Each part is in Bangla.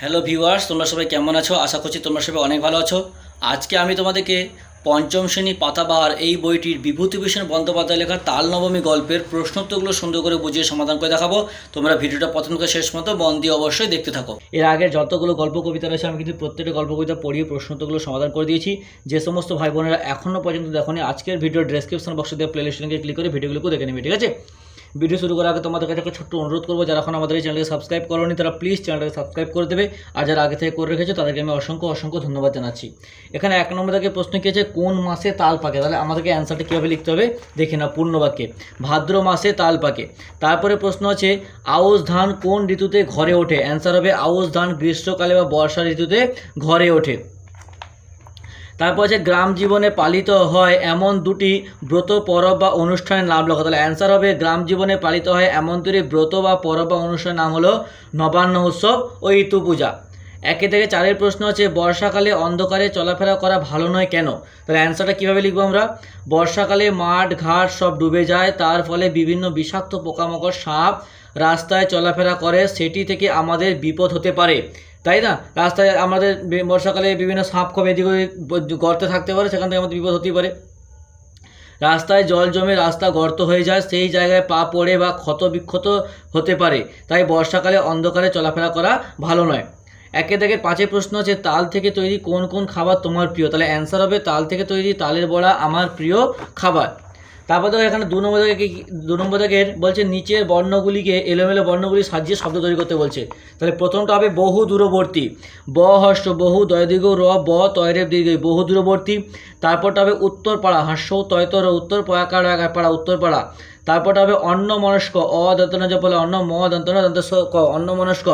হ্যালো ভিউয়ার্স তোমরা সবাই কেমন আছো? আশা করছি তোমরা সবাই অনেক ভালো আছো। আজকে আমি তোমাদেরকে পঞ্চম শ্রেণি পাতাবাহার এই বইটির বিভূতিভূষণ বন্দ্যোপাধ্যায় লেখা তাল নবমী গল্পের প্রশ্নোত্তরগুলো সুন্দর করে বুঝিয়ে সমাধান করে দেখাবো। তোমরা ভিডিওটা প্রথম থেকে শেষ মতো মন দিয়ে অবশ্যই দেখতে থাকো। এর আগে যতগুলো গল্প কবিতা রয়েছে, আমি কিন্তু প্রত্যেকটা গল্প কবিতা পড়িয়ে প্রশ্নোত্তরগুলো সমাধান করে দিয়েছি। যে সমস্ত ভাই বোনেরা এখনও পর্যন্ত দেখোনি, আজকের ভিডিও ডেসক্রিপশন বক্সে দেওয়া প্লেলিস্ট লিঙ্কে ক্লিক করে ভিডিওগুলো দেখে নেবে, ঠিক আছে? ভিডিও শুরু করার আগে তোমাদের কাছে একটা ছোট্ট অনুরোধ করব, যারা এখন আমাদের এই চ্যানেলকে সাবস্ক্রাইব করোনি, তারা প্লিজ চ্যানেলটাকে সাবস্ক্রাইব করে দেবে। আর যারা আগে থেকে করে রেখেছো, তাদেরকে আমি অসংখ্য অসংখ্য ধন্যবাদ জানাচ্ছি। এখানে এক নম্বর থেকে প্রশ্ন কি কোন মাসে তাল পাকে? তাহলে আমাদেরকে অ্যান্সারটা কীভাবে লিখতে হবে? দেখে না পূর্ণ বাক্যে। ভাদ্র মাসে তাল পাকে। তারপরে প্রশ্ন আছে, আউশ ধান কোন ঋতুতে ঘরে ওঠে? অ্যান্সার হবে, আউশ ধান গ্রীষ্মকালে বা বর্ষা ঋতুতে ঘরে ওঠে। তারপর আছে গ্রাম জীবনে পালিত হয়, এমন দুটি ব্রত, পরব বা অনুষ্ঠানের নাম লেখা। তাহলে অ্যান্সার হবে, গ্রাম জীবনে পালিত হয়, এমন দুটি ব্রত বা পরব বা অনুষ্ঠানের নাম হলো নবান্ন উৎসব ও ঋতু পূজা। একে থেকে চারের প্রশ্ন আছে, বর্ষাকালে অন্ধকারে চলাফেরা করা ভালো নয় কেন? তাহলে অ্যান্সারটা কীভাবে লিখব আমরা? বর্ষাকালে মাঠ, ঘাট সব ডুবে যায়, তার ফলে বিভিন্ন বিষাক্ত পোকামাকড়, সাপ রাস্তায় চলাফেরা করে, সেটি থেকে আমাদের বিপদ হতে পারে। তাই না? রাস্তায় আমাদের বর্ষাকালে বিভিন্ন সাপ কবে এদিক গর্তে থাকতে পারে, সেখান থেকে আমাদের বিপদ হতেই পারে। রাস্তায় জল জমে রাস্তা গর্ত হয়ে যায়, সেই জায়গায় পা পড়ে বা ক্ষত বিক্ষত হতে পারে। তাই বর্ষাকালে অন্ধকারে চলাফেরা করা ভালো নয়। একে দেখে পাঁচে প্রশ্ন আছে, তাল থেকে তৈরি কোন কোন খাবার তোমার প্রিয়? তাহলে অ্যান্সার হবে, তাল থেকে তৈরি তালের বড়া আমার প্রিয় খাবার। তারপর দেখো এখানে দু নম্বর থেকে দু নম্বর থেকে বলছে, নিচের বর্ণগুলিকে এলোমেলো বর্ণগুলি সাজিয়ে শব্দ তৈরি করতে বলছে। তাহলে প্রথমটা হবে বহু দূরবর্তী। ব হর্ষ বহু দয়দীর্ঘ র, ব তয়রেব দীর্ঘ, বহু দূরবর্তী। তারপরটা হবে উত্তরপাড়া হাস্য তয়তর উত্তর পয়াকার পাড়া উত্তরপাড়া তারপরটা হবে অন্ন মনস্ক অ দন্তন বলে অন্ন, ম দন্তন দন্ত ক মনস্ক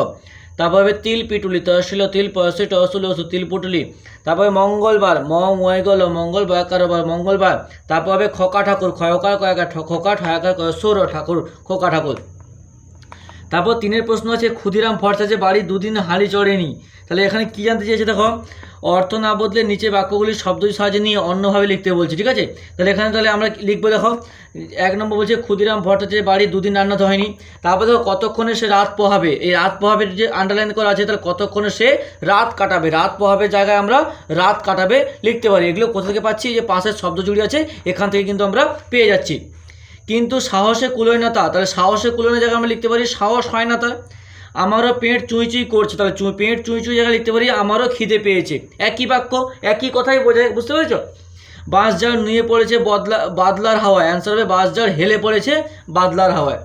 তারপর তিল পিটুলি, তহসিল তিল পয়সি তহসিল ওসু তিল পুটুলি। তারপরে মঙ্গলবার ম মঙ্গল মঙ্গলবার কারোবার মঙ্গলবার। তারপর হবে খোকা ঠাকুর, খয়কার কয়কার, খোকা ঠয়াকার সুর ঠাকুর, খোকা ঠাকুর। তারপর তিনের প্রশ্ন আছে, ক্ষুদিরাম যে বাড়ি দুদিন হাঁড়ি চড়েনি। তাহলে এখানে কি জানতে চেয়েছে দেখো? অর্থ না বদলে নিচে বাক্যগুলি শব্দ সাহায্যে নিয়ে অন্যভাবে লিখতে বলছে, ঠিক আছে? তাহলে এখানে তাহলে আমরা লিখব দেখো? এক নম্বর বলছে, ক্ষুদিরাম ভট্টাচার্যের বাড়ি দুদিন রান্না হয়নি। তারপর দেখো, কতক্ষণে সে রাত পোহাবে? এই রাত পোহাবের যে আন্ডারলাইন করা আছে, তাহলে কতক্ষণে সে রাত কাটাবে? রাত পোহাবের জায়গায় আমরা রাত কাটাবে লিখতে পারি। এগুলো কোথা থেকে পাচ্ছি? যে পাশের শব্দ জুড়ি আছে, এখান থেকে কিন্তু আমরা পেয়ে যাচ্ছি। কিন্তু সাহসে কুলোয় না তা। তাহলে সাহসে কুলোয় না জায়গায় আমরা লিখতে পারি, সাহস হয় না তা। আমারও পেট চুঁই চুঁই করছে, তাহলে চুঁ, পেট চুঁই চুঁই জায়গায় লিখতে পারি, আমারও খিদে পেয়েছে। একই বাক্য, একই কথাই বোঝায় বুঝতে পেরেছ? পেরেছ বাঁশঝাড় নিয়ে পড়েছে বদলা, বাদলার হাওয়ায়। অ্যান্সার হবে, বাঁশঝাড় হেলে পড়েছে বাদলার হাওয়ায়।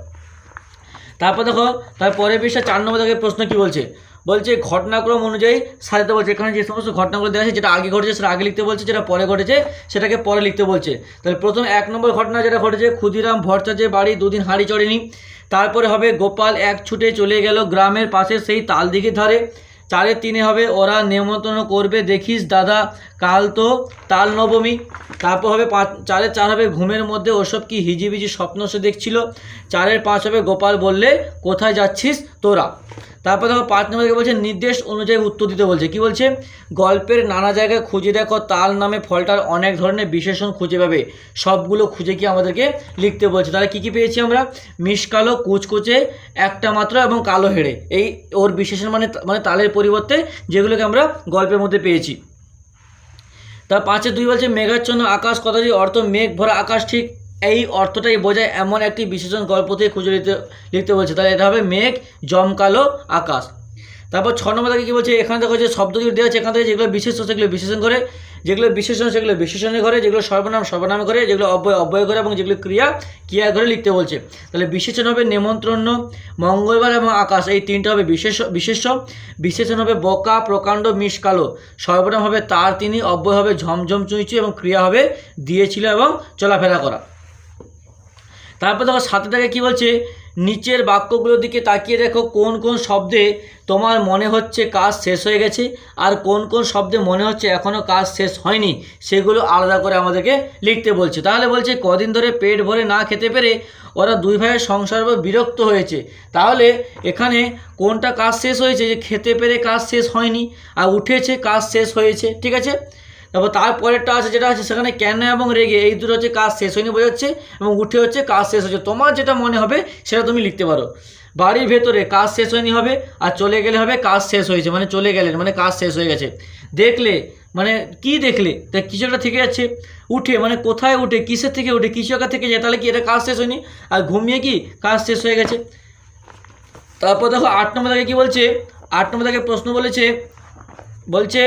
তারপর দেখো তার তারপরে পৃষ্ঠা চার নম্বর থেকে প্রশ্ন কি বলছে? বলছে ঘটনাক্রম অনুযায়ী সাজাতে বলছে। এখানে যে সমস্ত ঘটনাগুলো দেওয়া আছে, যেটা আগে ঘটেছে, সেটা আগে লিখতে বলছে, যেটা পরে ঘটেছে, সেটাকে পরে লিখতে বলছে। তাহলে প্রথম এক নম্বর ঘটনা যেটা ঘটেছে, ক্ষুদিরাম ভট্টাচার্যের বাড়ি দুদিন হাঁড়ি চড়েনি। তারপরে হবে গোপাল এক ছুটে চলে গেল গ্রামের পাশে সেই তাল দিঘির ধারে। চারের তিনে হবে ওরা নেমন্তন্ন করবে, দেখিস দাদা, কাল তো তাল নবমী। তারপর হবে পাঁচ, চারের চার হবে ঘুমের মধ্যে ওসব কি হিজিবিজি স্বপ্ন সে দেখছিল। চারের পাঁচ হবে গোপাল বললে, কোথায় যাচ্ছিস তোরা? তারপর দেখো পাঁচ নম্বর বলছে, নির্দেশ অনুযায়ী উত্তর দিতে বলছে। কি বলছে? গল্পের নানা জায়গায় খুঁজে দেখো, তাল নামে ফলটার অনেক ধরনের বিশেষণ খুঁজে পাবে। সবগুলো খুঁজে কি আমাদেরকে লিখতে বলছে। তাহলে কী কী পেয়েছি আমরা? মিশকালো কুচকুচে, একটা মাত্র এবং কালো হেড়ে। এই ওর বিশেষণ মানে মানে তালের পরিবর্তে যেগুলোকে আমরা গল্পের মধ্যে পেয়েছি। তার পাঁচে দুই বলছে, মেঘাচ্ছন্ন আকাশ কথাটি অর্থ মেঘ ভরা আকাশ, ঠিক এই অর্থটাই বোঝায় এমন একটি বিশেষণ গল্প থেকে খুঁজে লিখতে লিখতে বলছে। তাহলে এটা হবে মেঘ জমকালো আকাশ। তারপর ছ নম্বর থেকে কী বলছে? এখানে দেখো যে শব্দগুলো দেওয়া আছে, এখান থেকে যেগুলো বিশেষ সেগুলো বিশেষণ করে, যেগুলো বিশেষণ, সেগুলো বিশেষণে করে, যেগুলো সর্বনাম, সর্বনামে করে, যেগুলো অব্যয় অব্যয় করে এবং যেগুলো ক্রিয়া ক্রিয়া করে লিখতে বলছে। তাহলে বিশেষণ হবে নেমন্ত্রণ, মঙ্গলবার এবং আকাশ। এই তিনটা হবে বিশেষ, বিশেষ্য। বিশেষণ হবে বকা, প্রকাণ্ড মিশ কালো। সর্বনাম হবে তার, তিনি। অব্যয় হবে ঝমঝম চুঁইচু এবং ক্রিয়া হবে দিয়েছিল এবং চলাফেরা করা। তারপর দেখো সাথে থেকে কী বলছে? নিচের বাক্যগুলোর দিকে তাকিয়ে দেখো কোন কোন শব্দে তোমার মনে হচ্ছে কাজ শেষ হয়ে গেছে আর কোন কোন শব্দে মনে হচ্ছে এখনও কাজ শেষ হয়নি, সেগুলো আলাদা করে আমাদেরকে লিখতে বলছে। তাহলে বলছে, কদিন ধরে পেট ভরে না খেতে পেরে ওরা দুই ভাইয়ের সংসার বিরক্ত হয়েছে। তাহলে এখানে কোনটা কাজ শেষ হয়েছে? যে খেতে পেরে কাজ শেষ হয়নি আর উঠেছে কাজ শেষ হয়েছে, ঠিক আছে? তারপর তারপরেরটা আছে, যেটা আছে সেখানে কেন এবং রেগে, এই দুটো হচ্ছে কাজ শেষ হয়নি বোঝাচ্ছে, এবং উঠে হচ্ছে কাজ শেষ হচ্ছে। তোমার যেটা মনে হবে সেটা তুমি লিখতে পারো। বাড়ির ভেতরে কাজ শেষ হয়নি হবে, আর চলে গেলে হবে কাজ শেষ হয়েছে মানে চলে গেলেন মানে কাজ শেষ হয়ে গেছে। দেখলে মানে কি দেখলে? তা কিছু একটা থেকে যাচ্ছে। উঠে মানে কোথায় উঠে, কিসের থেকে উঠে, কিছু একটা থেকে যায়, তাহলে কি এটা কাজ শেষ হয়নি? আর ঘুমিয়ে কি কাজ শেষ হয়ে গেছে? তারপর দেখো আট নম্বর থেকে কী বলছে? আট নম্বর থেকে প্রশ্ন বলেছে, বলছে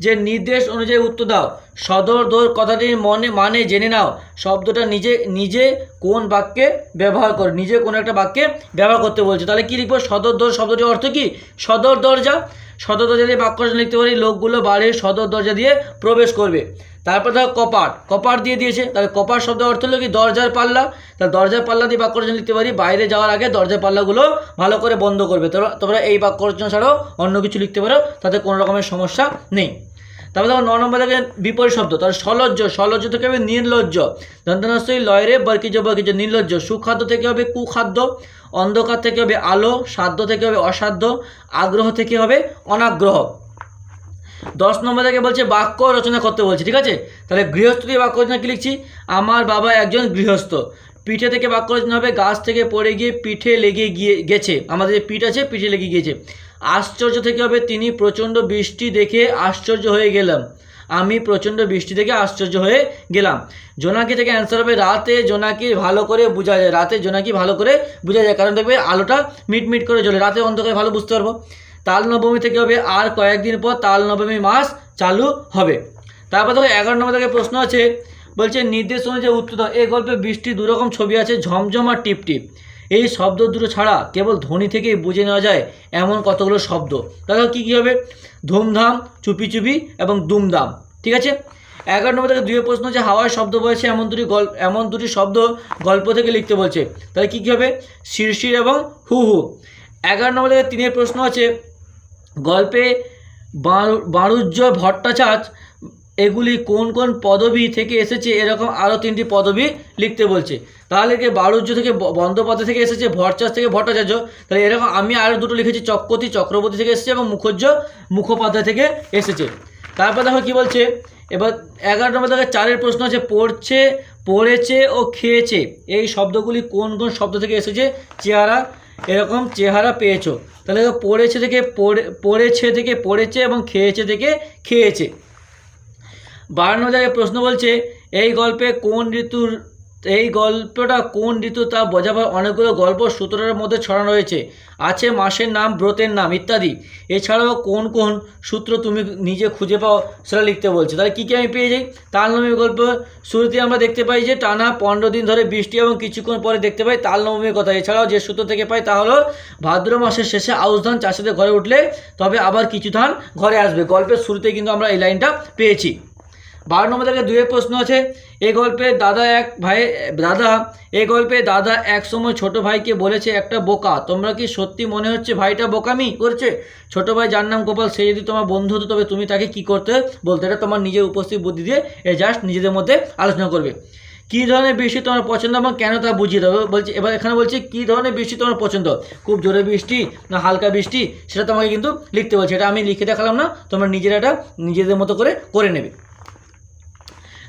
যে নির্দেশ অনুযায়ী উত্তর দাও। সদর দোর কথাটির মনে মানে জেনে নাও। শব্দটা নিজে নিজে কোন বাক্যে ব্যবহার করে। নিজে কোন একটা বাক্যে ব্যবহার করতে বলছে। তাহলে কী লিখব? সদর দোর শব্দটির অর্থ কি? সদর দরজা। সদর দরজা দিয়ে বাক্য লিখতে পারি, লোকগুলো বাড়ির সদর দরজা দিয়ে প্রবেশ করবে। তারপর দেখো কপাট। কপাট দিয়ে দিয়েছে। তাহলে কপাট শব্দের অর্থ হলো কি? দরজার পাল্লা। তাহলে দরজার পাল্লা দিয়ে বাক্য রচনা লিখতে পারি, বাইরে যাওয়ার আগে দরজার পাল্লাগুলো ভালো করে বন্ধ করবে। তোমরা তোমরা এই বাক্য রচনা ছাড়াও অন্য কিছু লিখতে পারো। তাতে কোনো রকমের সমস্যা নেই। তারপর দেখো ন নম্বর থেকে বিপরীত শব্দ, তাহলে সলজ্জ সলজ্জ থেকে হবে নির্লজ্জ। দন্তনাশ্রয়ী লয়রে বর্কিজ বর্কিজ, নির্লজ্জ। সুখাদ্য থেকে হবে কুখাদ্য, অন্ধকার থেকে হবে আলো, সাধ্য থেকে হবে অসাধ্য, আগ্রহ থেকে হবে অনাগ্রহ। দশ নম্বর থেকে বলছে বাক্য রচনা করতে বলছে, ঠিক আছে? তাহলে গৃহস্থ দিয়ে বাক্য রচনা কি লিখছি? আমার বাবা একজন গৃহস্থ। পিঠে থেকে বাক্য রচনা হবে, গাছ থেকে পড়ে গিয়ে পিঠে লেগে গিয়ে গেছে। আমাদের যে পিঠ আছে, পিঠে লেগে গিয়েছে। আশ্চর্য থেকে হবে, তিনি প্রচণ্ড বৃষ্টি দেখে আশ্চর্য হয়ে গেলাম। আমি প্রচণ্ড বৃষ্টি থেকে আশ্চর্য হয়ে গেলাম। জোনাকি থেকে অ্যান্সার হবে, রাতে জোনাকি ভালো করে বোঝা যায়, রাতে জোনাকি ভালো করে বোঝা যায়। কারণ দেখবে আলোটা মিটমিট করে জ্বলে, রাতে অন্ধকারে ভালো বুঝতে পারব। তাল নবমী থেকে হবে, আর কয়েকদিন পর তাল নবমী মাস চালু হবে। তারপর দেখো, এগারো নম্বর থেকে প্রশ্ন আছে, বলছে, নির্দেশ অনুযায়ী উত্তর দাও। এই গল্পে বৃষ্টি দুরকম ছবি আছে, ঝমঝম আর টিপ টিপ এই শব্দ দুটো ছাড়া কেবল ধ্বনি থেকেই বুঝে নেওয়া যায় এমন কতগুলো শব্দ। দেখো কী কী হবে? ধুমধাম, চুপি চুপি এবং দুমদাম। ঠিক আছে? এগারো নম্বর থেকে দুই প্রশ্ন হচ্ছে, হাওয়ার শব্দ বলেছে এমন দুটি গল্প এমন দুটি শব্দ গল্প থেকে লিখতে বলছে। তাহলে কী কী হবে? শিরশির এবং হু হু। এগারো নম্বর থেকে তিনের প্রশ্ন আছে গল্পে বাণু- বাণুজ্য ভট্টাচার্য এগুলি কোন কোন পদবি থেকে এসেছে এরকম আরও তিনটি পদবি লিখতে বলছে। তাহলে কি বাণুজ্য থেকে বন্দ্যোপাধ্যায় থেকে এসেছে ভট্টাচার্য থেকে ভট্টাচার্য? তাহলে এরকম আমি আরও দুটো লিখেছি, চক্রবর্তী চক্রবর্তী থেকে এসেছে এবং মুখর্য মুখোপাধ্যায় থেকে এসেছে। তারপর দেখো কি বলছে? এবার এগারো নম্বর থেকে চারের প্রশ্ন আছে, পড়ছে, পড়েছে ও খেয়েছে। এই শব্দগুলি কোন কোন শব্দ থেকে এসেছে? চেহারা, এরকম চেহারা পেয়েছ। তাহলে পড়েছে থেকে পড়ে, পড়েছে থেকে পড়েছে এবং খেয়েছে থেকে খেয়েছে। বারান্ন জায়গায় প্রশ্ন বলছে, এই গল্পে কোন ঋতুর, এই গল্পটা কোন ঋতু তা বোঝাবার অনেকগুলো গল্প সূত্রের মধ্যে ছড়ানো রয়েছে। আছে মাসের নাম, ব্রতের নাম ইত্যাদি। এছাড়াও কোন কোন সূত্র তুমি নিজে খুঁজে পাও সেটা লিখতে বলছে। তাহলে কী কী আমি পেয়ে যাই? তাল নবমী গল্প। শুরুতে আমরা দেখতে পাই যে টানা পনেরো দিন ধরে বৃষ্টি এবং কিছুক্ষণ পরে দেখতে পাই তাল নবমীর কথা। এছাড়াও যে সূত্র থেকে পাই তা হলো, ভাদ্র মাসের শেষে আউশ ধান চাষিদের ঘরে উঠলে তবে আবার কিছু ধান ঘরে আসবে। গল্পের শুরুতে কিন্তু আমরা এই লাইনটা পেয়েছি। বারো নম্বর থেকে দুয়ের প্রশ্ন আছে এই গল্পে দাদা এক ভাই, দাদা এই গল্পে দাদা এক সময় ছোট ভাইকে বলেছে, একটা বোকা, তোমরা কি সত্যি মনে হচ্ছে ভাইটা বোকামি করছে? ছোট ভাই যার নাম গোপাল, সে যদি তোমার বন্ধু হতো, তবে তুমি তাকে কি করতে বলতে? এটা তোমার নিজের উপস্থিত বুদ্ধি দিয়ে এ জাস্ট নিজেদের মধ্যে আলোচনা করবে। কী ধরনের বৃষ্টি তোমার পছন্দ? এবং কেন তা বুঝিয়ে দেবে বলছে, এবার এখানে বলছি, কী ধরনের বৃষ্টি তোমার পছন্দ? খুব জোরে বৃষ্টি না হালকা বৃষ্টি? সেটা তোমাকে কিন্তু লিখতে বলছে। এটা আমি লিখে দেখালাম না, তোমরা নিজেরা এটা নিজেদের মতো করে করে নেবে।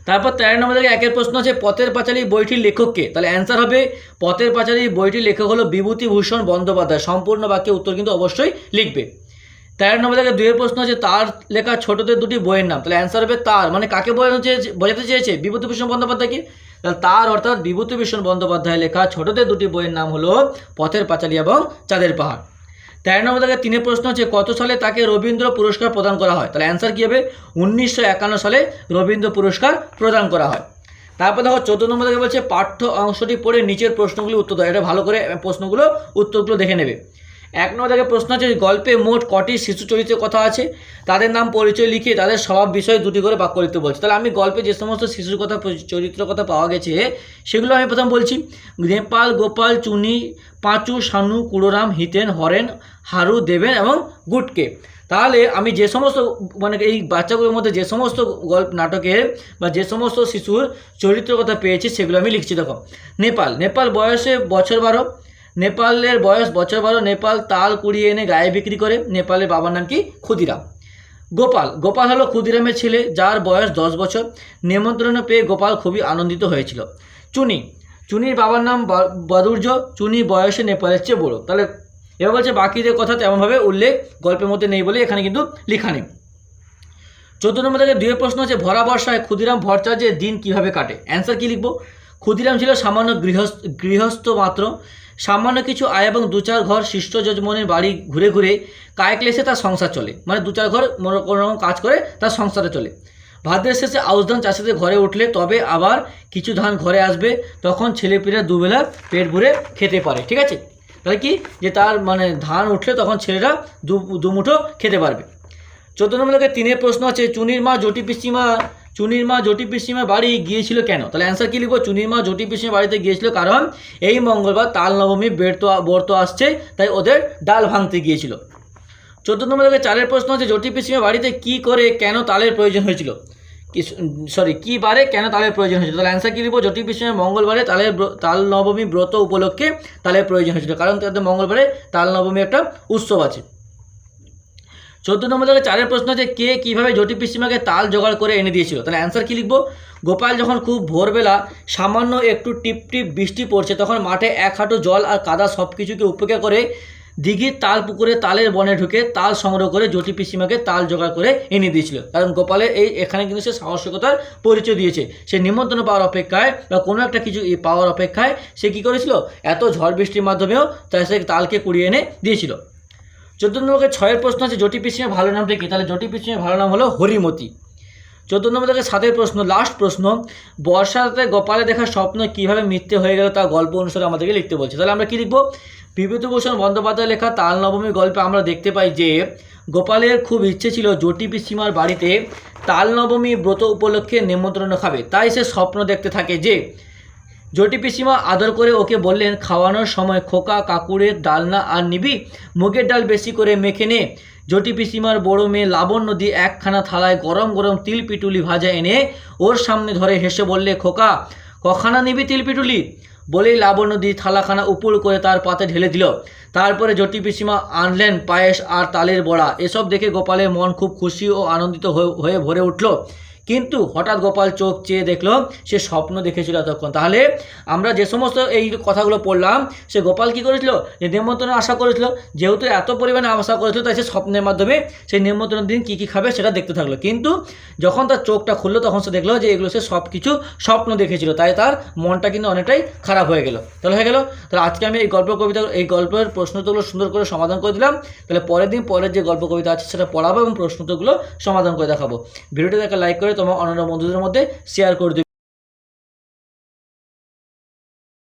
তারপর তেরো নম্বর থেকে একের প্রশ্ন আছে, পথের পাঁচালী বইটির লেখককে। তাহলে অ্যান্সার হবে, পথের পাঁচালী বইটির লেখক হলো বিভূতিভূষণ বন্দ্যোপাধ্যায়। সম্পূর্ণ বাক্যে উত্তর কিন্তু অবশ্যই লিখবে। তেরো নম্বর থেকে দুইয়ের প্রশ্ন আছে, তার লেখা ছোটদের দুটি বইয়ের নাম। তাহলে অ্যান্সার হবে তার। মানে কাকে বোঝাতে চেয়েছে? বিভূতিভূষণ বন্দ্যোপাধ্যায়কে। তাহলে তার অর্থাৎ বিভূতিভূষণ বন্দ্যোপাধ্যায় লেখা ছোটদের দুটি বইয়ের নাম হলো, পথের পাঁচালী এবং চাঁদের পাহাড়। তেরো নম্বর থেকে তিনের প্রশ্ন হচ্ছে, কত সালে তাকে রবীন্দ্র পুরস্কার প্রদান করা হয়? তাহলে অ্যান্সার কী হবে? উনিশশো একান্ন সালে রবীন্দ্র পুরস্কার প্রদান করা হয়। তারপর দেখো, চোদ্দ নম্বর থেকে বলছে, পাঠ্য অংশটি পড়ে নিচের প্রশ্নগুলি উত্তর দেয় এটা ভালো করে প্রশ্নগুলো, উত্তরগুলো দেখে নেবে। এক নম্বর থেকে প্রশ্ন আছে, গল্পে মোট কটি শিশু চরিত্রের কথা আছে? তাদের নাম পরিচয় লিখে তাদের স্বভাব বিষয়ে দুটি করে বাক্য লিখতে বলছে। তাহলে আমি গল্পে যে সমস্ত শিশুর কথা চরিত্র কথা পাওয়া গেছে, সেগুলো আমি প্রথম বলছি। নেপাল, গোপাল, চুনি, পাঁচু, শানু, কুড়োরাম, হিতেন, হরেন, হারু, দেবেন এবং গুটকে। তাহলে আমি যে সমস্ত মানে এই বাচ্চাগুলোর মধ্যে যে সমস্ত গল্প, নাটকের বা যে সমস্ত শিশুর চরিত্রের কথা পেয়েছি, সেগুলো আমি লিখছি। দেখো, নেপাল। নেপাল বয়সে বছর বারো। নেপালের বয়স বছর বারো, নেপাল তাল কুড়িয়ে এনে গায়ে বিক্রি করে। নেপালের বাবার নাম কি? ক্ষুদিরাম। গোপাল। গোপাল হলো ক্ষুদিরামের ছেলে, যার বয়স দশ বছর। নেমন্ত্রণ পেয়ে গোপাল খুবই আনন্দিত হয়েছিল। চুনি। চুনির বাবার নাম বাদুর্য। চুনি বয়সে নেপালের চেয়ে বড়ো। তাহলে এবার বলছে বাকিদের কথা তেমনভাবে উল্লেখ, গল্পের মধ্যে নেই বলে এখানে কিন্তু লেখা নেই। চোদ্দ নম্বর থেকে দুই প্রশ্ন হচ্ছে ভরা বর্ষায় ক্ষুদিরাম ভট্টাচার্যের দিন কীভাবে কাটে? অ্যান্সার কি লিখব? ক্ষুদিরাম ছিল সামান্য গৃহস্থ গৃহস্থ মাত্র। সামান্য কিছু আয় এবং দু চার ঘর শিষ্ট যজমনের বাড়ি ঘুরে ঘুরে কায়ক্লেশে তার সংসার চলে। মানে দু চার ঘর কোনো রকম কাজ করে তার সংসারে চলে। ভাদ্রের শেষে আউশ ধান চাষিদের ঘরে উঠলে তবে আবার কিছু ধান ঘরে আসবে, তখন ছেলেপিলেরা দুবেলা পেট ভরে খেতে পারে, ঠিক আছে? তাহলে কি? যে তার মানে ধান উঠলে তখন ছেলেরা দু দুমুঠো খেতে পারবে। চোদ্দ নম্বর তিনের প্রশ্ন আছে, চুনির মা জটি পিসিমা চুনির মা জটি পিসিমা বাড়ি গিয়েছিল কেন? তাহলে অ্যান্সার কি লিখব? চুনির মা জটি পিসিমা বাড়িতে গিয়েছিল কারণ এই মঙ্গলবার তাল নবমী বেরতো ব্রত আসছে, তাই ওদের ডাল ভাঙতে গিয়েছিল। চোদ্দ নম্বর থেকে চারের প্রশ্ন আছে জটি পিসিমা বাড়িতে কি করে কেন তালের প্রয়োজন হয়েছিল? সরি কী বারে কেন তালের প্রয়োজন হয়েছিল? তাহলে অ্যান্সার কি লিখব? জটি পিসিমা মঙ্গলবারে তালের তাল নবমী ব্রত উপলক্ষে তালের প্রয়োজন হয়েছিল। কারণ তাদের মঙ্গলবারে তাল নবমী একটা উৎসব আছে। চোদ্দ নম্বর থেকে চারের প্রশ্ন আছে, কে কীভাবে জটি পিসিমাকে তাল জোগাড় করে এনে দিয়েছিল? তাহলে অ্যান্সার কী লিখব? গোপাল যখন খুব ভোরবেলা সামান্য একটু টিপ টিপ বৃষ্টি পড়ছে, তখন মাঠে এক হাঁটু জল আর কাদা সব কিছুকে উপেক্ষা করে দিঘির তাল পুকুরে তালের বনে ঢুকে তাল সংগ্রহ করে জটি পিসিমাকে তাল জোগাড় করে এনে দিয়েছিল। কারণ গোপালের এই এখানে কিন্তু সে সাহসিকতার পরিচয় দিয়েছে। সে নিমন্ত্রণ পাওয়ার অপেক্ষায় বা কোনো একটা কিছু পাওয়ার অপেক্ষায় সে কী করেছিল? এত ঝড় বৃষ্টির মাধ্যমেও তাই সে তালকে কুড়িয়ে এনে দিয়েছিল। চোদ্দ নম্বরকে ছয়ের প্রশ্ন আছে, জটি পিসিমের ভালো নামটা কি? তাহলে জটি পিসিমের ভালো নাম হলো হরিমতি। চোদ্দ নম্বর থেকে সাতের প্রশ্ন লাস্ট প্রশ্ন, বর্ষাতে গোপালে দেখা স্বপ্ন কীভাবে মিথ্যে হয়ে গেল তা গল্প অনুসারে আমাদেরকে লিখতে বলছে। তাহলে আমরা কী লিখব? বিভূতিভূষণ বন্দ্যোপাধ্যায় লেখা তাল নবমী গল্পে আমরা দেখতে পাই যে, গোপালের খুব ইচ্ছে ছিল জটি পিসিমার বাড়িতে তাল নবমী ব্রত উপলক্ষে নিমন্ত্রণ খাবে। তাই সে স্বপ্ন দেখতে থাকে যে জটি পিসিমা আদর করে ওকে বললেন, খাওয়ানোর সময় খোকা, কাকুরের ডালনা আর নিবি? মুগের ডাল বেশি করে মেখে নে। জটি পিসিমার বড় মেয়ে লাবণ্য দিয়ে একখানা থালায় গরম গরম তিল পিটুলি ভাজা এনে ওর সামনে ধরে হেসে বললে, খোকা, কখানা নিবি তিল পিটুলি? বলেই লাবণ্য দিয়ে থালাখানা উপুল করে তার পাতে ঢেলে দিল। তারপরে জটি পিসিমা আনলেন পায়েস আর তালের বড়া। এসব দেখে গোপালের মন খুব খুশি ও আনন্দিত হয়ে ভরে উঠল। কিন্তু হঠাৎ গোপাল চোখ চেয়ে দেখল, সে স্বপ্ন দেখেছিল তখন তাহলে আমরা যে সমস্ত এই কথাগুলো পড়লাম, সে গোপাল কি করেছিল? যে নিমন্ত্রণ আশা করেছিল। যেহেতু এত পরিমাণে আশা করেছিল, তাই সে স্বপ্নের মাধ্যমে সেই নিমন্ত্রণ দিন কী কী খাবে সেটা দেখতে থাকল। কিন্তু যখন তার চোখটা খুললো, তখন সে দেখল যে এগুলো সে সব কিছু স্বপ্ন দেখেছিল। তাই তার মনটা কিন্তু অনেকটাই খারাপ হয়ে গেল। তাহলে হয়ে গেল, তাহলে আজকে আমি এই গল্প কবিতা এই গল্পের প্রশ্নোত্তরগুলো সুন্দর করে সমাধান করে দিলাম। তাহলে পরের দিন পরের যে গল্প কবিতা আছে, সেটা পড়াবো এবং প্রশ্নোত্তরগুলো সমাধান করে দেখাবো। ভিডিওটি দেখা লাইক করে তোমার অন্যান্য বন্ধুদের মধ্যে শেয়ার করে দিবে।